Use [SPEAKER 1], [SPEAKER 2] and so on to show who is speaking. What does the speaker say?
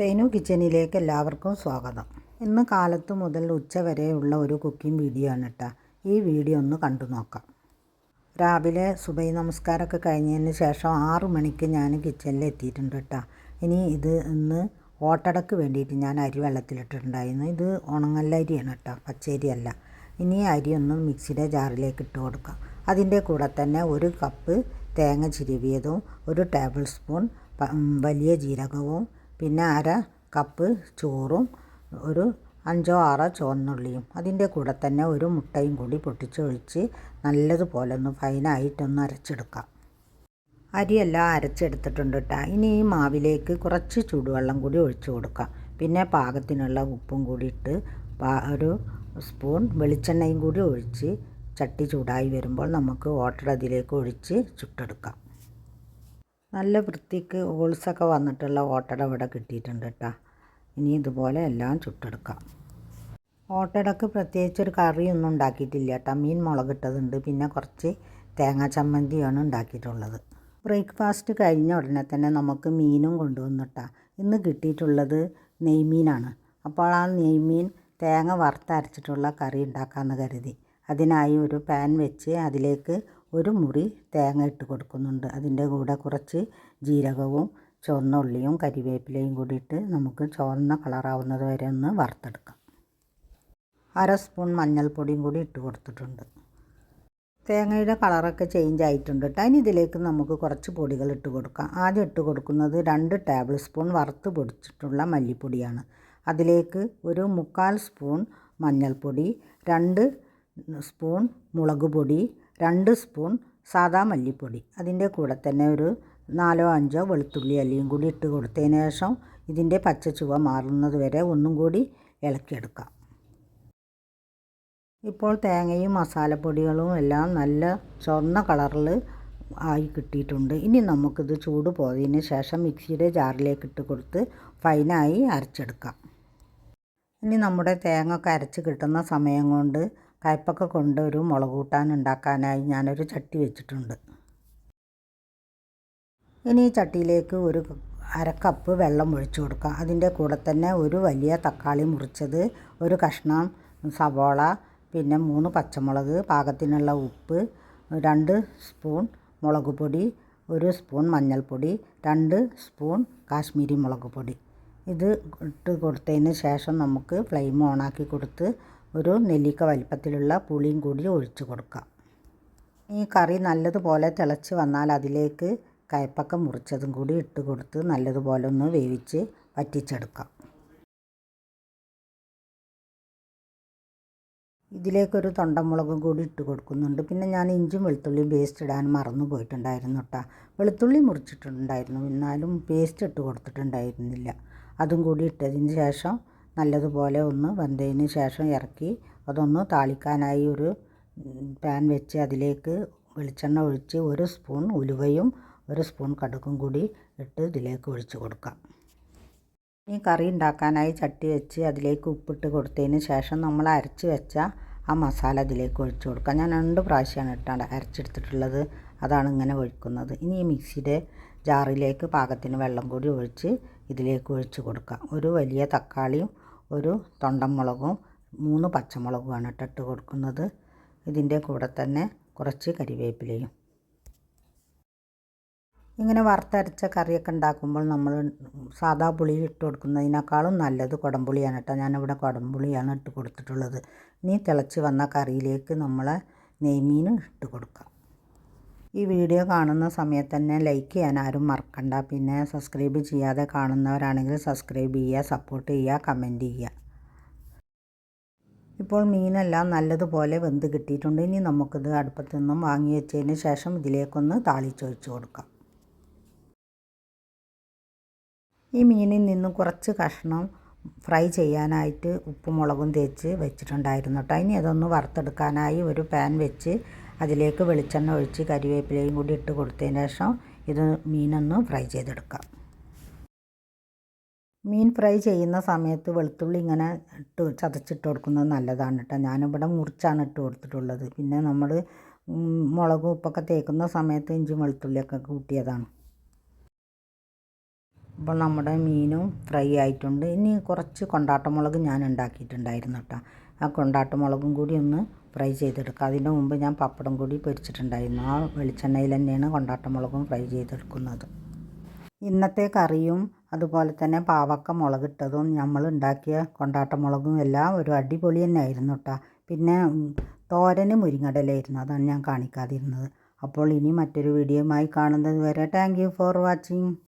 [SPEAKER 1] സൈനു കിച്ചനിലേക്ക് എല്ലാവർക്കും സ്വാഗതം. ഇന്ന് കാലത്ത് മുതൽ ഉച്ച വരെയുള്ള ഒരു കുക്കിംഗ് വീഡിയോ ആണ് കേട്ടോ ഈ വീഡിയോ ഒന്ന് കണ്ടു നോക്കാം. രാവിലെ സുബൈ നമസ്കാരമൊക്കെ കഴിഞ്ഞതിന് ശേഷം ആറു മണിക്ക് ഞാൻ കിച്ചണിൽ എത്തിയിട്ടുണ്ട് കേട്ടോ ഇനി ഇത് ഇന്ന് ഓട്ടടക്ക് വേണ്ടിയിട്ട് ഞാൻ അരി വെള്ളത്തിലിട്ടിട്ടുണ്ടായിരുന്നു. ഇത് ഉണങ്ങല്ലരിയാണ് കേട്ടോ പച്ചരിയല്ല ഇനി അരി ഒന്ന് മിക്സിയുടെ ജാറിലേക്ക് ഇട്ട് കൊടുക്കാം. അതിന്റെ കൂടെ തന്നെ ഒരു കപ്പ് തേങ്ങ ചിരവിയതും ഒരു ടേബിൾ സ്പൂൺ വലിയ ജീരകവും പിന്നെ അര കപ്പ് ചോറും ഒരു അഞ്ചോ ആറോ ചുവന്നുള്ളിയും. അതിന്റെ കൂടെ തന്നെ ഒരു മുട്ടയും കൂടി പൊട്ടിച്ചൊഴിച്ച് നല്ലതുപോലെ ഒന്ന് ഫൈനായിട്ടൊന്ന് അരച്ചെടുക്കാം. അരിയെല്ലാം അരച്ചെടുത്തിട്ടുണ്ട് കേട്ടോ ഇനി ഈ മാവിലേക്ക് കുറച്ച് ചൂടുവെള്ളം കൂടി ഒഴിച്ചു കൊടുക്കാം. പിന്നെ പാകത്തിനുള്ള ഉപ്പും കൂടി ഇട്ട് ഒരു സ്പൂൺ വെളിച്ചെണ്ണയും കൂടി ഒഴിച്ച് ചട്ടി ചൂടായി വരുമ്പോൾ നമുക്ക് വാട്ടർ അതിലേക്ക് ഒഴിച്ച് ചുട്ടെടുക്കാം. നല്ല വൃത്തിക്ക് ഹോൾസൊക്കെ വന്നിട്ടുള്ള ഓട്ടട ഇവിടെ കിട്ടിയിട്ടുണ്ട് കേട്ടോ. ഇനി ഇതുപോലെ എല്ലാം ചുട്ടെടുക്കാം. ഓട്ടടക്ക് പ്രത്യേകിച്ച് ഒരു കറിയൊന്നും ഉണ്ടാക്കിയിട്ടില്ല കേട്ടോ. മീൻ മുളകിട്ടതുണ്ട്. പിന്നെ കുറച്ച് തേങ്ങാ ചമ്മന്തിയാണ് ഉണ്ടാക്കിയിട്ടുള്ളത്. ബ്രേക്ക്ഫാസ്റ്റ് കഴിഞ്ഞ ഉടനെ തന്നെ നമുക്ക് മീനും കൊണ്ടുവന്നിട്ടാ ഇന്ന് കിട്ടിയിട്ടുള്ളത് നെയ്മീനാണ്. അപ്പോൾ ആ നെയ്മീൻ തേങ്ങ വറുത്തരച്ചിട്ടുള്ള കറി ഉണ്ടാക്കാമെന്ന് കരുതി. അതിനായി ഒരു പാൻ വെച്ച് അതിലേക്ക് ഒരു മുറി തേങ്ങ ഇട്ട് കൊടുക്കുന്നുണ്ട്. അതിന്റെ കൂടെ കുറച്ച് ജീരകവും ചുവന്ന ഉള്ളിയും കരിവേപ്പിലയും കൂടി ഇട്ട് നമുക്ക് ചുവന്ന കളറാവുന്നത് വരെ ഒന്ന് വറുത്തെടുക്കാം. അര സ്പൂൺ മഞ്ഞൾപ്പൊടിയും കൂടി ഇട്ട് കൊടുത്തിട്ടുണ്ട്. തേങ്ങയുടെ കളറൊക്കെ ചേഞ്ച് ആയിട്ടുണ്ട് കേട്ടോ അതിന് ഇതിലേക്ക് നമുക്ക് കുറച്ച് പൊടികൾ ഇട്ട് കൊടുക്കാം. ആദ്യം ഇട്ട് കൊടുക്കുന്നത് രണ്ട് ടേബിൾ സ്പൂൺ വറുത്ത് പൊടിച്ചിട്ടുള്ള മല്ലിപ്പൊടിയാണ്. അതിലേക്ക് ഒരു മുക്കാൽ സ്പൂൺ മഞ്ഞൾപ്പൊടി രണ്ട് സ്പൂൺ മുളക് പൊടി രണ്ട് സ്പൂൺ സാദാ മല്ലിപ്പൊടി. അതിന്റെ കൂടെ തന്നെ ഒരു നാലോ അഞ്ചോ വെളുത്തുള്ളി അല്ലിയും കൂടി ഇട്ട് കൊടുത്തതിന് ശേഷം ഇതിന്റെ പച്ച ചുവ മാറുന്നത് വരെ ഒന്നും കൂടി ഇളക്കിയെടുക്കാം. ഇപ്പോൾ തേങ്ങയും മസാലപ്പൊടികളും എല്ലാം നല്ല ചുവന്ന കളറിൽ ആയി കിട്ടിയിട്ടുണ്ട്. ഇനി നമുക്കിത് ചൂട് പോയതിന് ശേഷം മിക്സിയുടെ ജാറിലേക്ക് ഇട്ട് കൊടുത്ത് ഫൈനായി അരച്ചെടുക്കാം. ഇനി നമ്മുടെ തേങ്ങ ഒക്കെ അരച്ച് കിട്ടുന്ന സമയം കൊണ്ട് കയ്പ്പൊക്കെ കൊണ്ട് ഒരു മുളക് കൂട്ടാൻ ഉണ്ടാക്കാനായി ഞാനൊരു ചട്ടി വെച്ചിട്ടുണ്ട്. ഇനി ഈ ചട്ടിയിലേക്ക് ഒരു അര കപ്പ് വെള്ളം ഒഴിച്ചു കൊടുക്കാം. അതിന്റെ കൂടെ തന്നെ ഒരു വലിയ തക്കാളി മുറിച്ചത് ഒരു കഷ്ണം സവോള പിന്നെ മൂന്ന് പച്ചമുളക് പാകത്തിനുള്ള ഉപ്പ് രണ്ട് സ്പൂൺ മുളക് പൊടി ഒരു സ്പൂൺ മഞ്ഞൾപ്പൊടി രണ്ട് സ്പൂൺ കാശ്മീരി മുളക് പൊടി. ഇത് ഇട്ട് കൊടുത്തതിന് ശേഷം നമുക്ക് ഫ്ലെയിം ഓണാക്കി കൊടുത്ത് ഒരു നെല്ലിക്ക വലിപ്പത്തിലുള്ള പുളിയും കൂടി ഒഴിച്ചു കൊടുക്കാം. ഈ കറി നല്ലതുപോലെ തിളച്ച് വന്നാൽ അതിലേക്ക് കയ്പ്പക്ക മുറിച്ചതും കൂടി ഇട്ട് കൊടുത്ത് നല്ലതുപോലെ ഒന്ന് വേവിച്ച് വറ്റിച്ചെടുക്കാം. ഇതിലേക്കൊരു തൊണ്ടമുളകും കൂടി ഇട്ട് കൊടുക്കുന്നുണ്ട്. പിന്നെ ഞാൻ ഇഞ്ചും വെളുത്തുള്ളിയും പേസ്റ്റ് ഇടാൻ മറന്നു പോയിട്ടുണ്ടായിരുന്നു കേട്ടോ. വെളുത്തുള്ളി മുറിച്ചിട്ടുണ്ടായിരുന്നു. എന്നാലും പേസ്റ്റ് ഇട്ട് കൊടുത്തിട്ടുണ്ടായിരുന്നില്ല. അതും കൂടി ഇട്ടതിന് ശേഷം നല്ലതുപോലെ ഒന്ന് വെന്തതിന് ശേഷം ഇറക്കി അതൊന്ന് താളിക്കാനായി ഒരു പാൻ വെച്ച് അതിലേക്ക് വെളിച്ചെണ്ണ ഒഴിച്ച് ഒരു സ്പൂൺ ഉലുവയും ഒരു സ്പൂൺ കടുക്കും കൂടി ഇട്ട് ഇതിലേക്ക് ഒഴിച്ച് കൊടുക്കാം. ഈ കറി ഉണ്ടാക്കാനായി ചട്ടി വെച്ച് അതിലേക്ക് ഉപ്പിട്ട് കൊടുത്തതിന് ശേഷം നമ്മൾ അരച്ച് വെച്ച ആ മസാല അതിലേക്ക് ഒഴിച്ച് കൊടുക്കാം. ഞാൻ രണ്ട് പ്രാവശ്യമാണ് ഇട്ടാണ് അരച്ചെടുത്തിട്ടുള്ളത്. അതാണ് ഇങ്ങനെ ഒഴിക്കുന്നത്. ഇനി ഈ മിക്സിയുടെ ജാറിലേക്ക് പാകത്തിന് വെള്ളം കൂടി ഒഴിച്ച് ഇതിലേക്ക് ഒഴിച്ച് കൊടുക്കാം ഒരു വലിയ തക്കാളിയും ഒരു തൊണ്ടൻമുളകും മൂന്ന് പച്ചമുളകുമാണ് ഇട്ടിട്ട് കൊടുക്കുന്നത്. ഇതിന്റെ കൂടെ തന്നെ കുറച്ച് കരിവേപ്പിലയും. ഇങ്ങനെ വറുത്തരച്ച കറിയൊക്കെ ഉണ്ടാക്കുമ്പോൾ നമ്മൾ സാധാ പുളി ഇട്ട് കൊടുക്കുന്നതിനേക്കാളും നല്ലത് കുടംപുളിയാണ് കേട്ടോ. ഞാനിവിടെ കുടംപുളിയാണ് ഇട്ട് കൊടുത്തിട്ടുള്ളത്. ഇനി തിളച്ച് വന്ന കറിയിലേക്ക് നമ്മൾ നെയ്മീൻ ഇട്ട് കൊടുക്കാം. ഈ വീഡിയോ കാണുന്ന സമയത്ത് തന്നെ ലൈക്ക് ചെയ്യാൻ ആരും മറക്കണ്ട. പിന്നെ സബ്സ്ക്രൈബ് ചെയ്യാതെ കാണുന്നവരാണെങ്കിൽ സബ്സ്ക്രൈബ് ചെയ്യുക സപ്പോർട്ട് ചെയ്യുക കമന്റ് ചെയ്യുക. ഇപ്പോൾ മീനെല്ലാം നല്ലതുപോലെ വെന്ത് കിട്ടിയിട്ടുണ്ട്. ഇനി നമുക്കിത് അടുപ്പത്തു നിന്നും വാങ്ങി വെച്ചതിന് ശേഷം ഇതിലേക്കൊന്ന് താളിച്ചൊഴിച്ച് കൊടുക്കാം. ഈ മീനിൽ നിന്നും കുറച്ച് കഷ്ണം ഫ്രൈ ചെയ്യാനായിട്ട് ഉപ്പും മുളകും തേച്ച് വെച്ചിട്ടുണ്ടായിരുന്നു കേട്ടോ. ഇനി അതൊന്ന് വറുത്തെടുക്കാനായി ഒരു പാൻ വെച്ച് അതിലേക്ക് വെളിച്ചെണ്ണ ഒഴിച്ച് കരിവേപ്പിലയും കൂടി ഇട്ട് കൊടുത്തതിന് ശേഷം ഇത് മീനൊന്ന് ഫ്രൈ ചെയ്തെടുക്കാം. മീൻ ഫ്രൈ ചെയ്യുന്ന സമയത്ത് വെളുത്തുള്ളി ഇങ്ങനെ ഇട്ട് ചതച്ചിട്ട് കൊടുക്കുന്നത് നല്ലതാണ് കേട്ടോ. ഞാനിവിടെ മുറിച്ചാണ് ഇട്ട് കൊടുത്തിട്ടുള്ളത്. പിന്നെ നമ്മൾ മുളകും ഉപ്പൊക്കെ തേക്കുന്ന സമയത്ത് ഇഞ്ചി വെളുത്തുള്ളിയൊക്കെ കൂട്ടിയതാണ്. അപ്പോൾ നമ്മുടെ മീനും ഫ്രൈ ആയിട്ടുണ്ട്. ഇനി കുറച്ച് കൊണ്ടാട്ടമുളക് ഞാൻ ഉണ്ടാക്കിയിട്ടുണ്ടായിരുന്നു കേട്ടോ. ആ കൊണ്ടാട്ടമുളകും കൂടി ഒന്ന് ഫ്രൈ ചെയ്തെടുക്കുക. അതിന്റെ മുമ്പ് ഞാൻ പപ്പടം കൂടി പൊരിച്ചിട്ടുണ്ടായിരുന്നു. ആ വെളിച്ചെണ്ണയിൽ തന്നെയാണ് കൊണ്ടാട്ടമുളകും ഫ്രൈ ചെയ്തെടുക്കുന്നത്. ഇന്നത്തെ കറിയും അതുപോലെ തന്നെ പാവക്ക മുളകിട്ടതും നമ്മൾ ഉണ്ടാക്കിയ കൊണ്ടാട്ടമുളകും എല്ലാം ഒരു അടിപൊളി തന്നെ ആയിരുന്നു കേട്ടോ പിന്നെ തോരന് മുരിങ്ങടലായിരുന്നു അതാണ് ഞാൻ കാണിക്കാതിരുന്നത്. അപ്പോൾ ഇനി മറ്റൊരു വീഡിയോയുമായി കാണുന്നത് വരെ താങ്ക് ഫോർ വാച്ചിങ്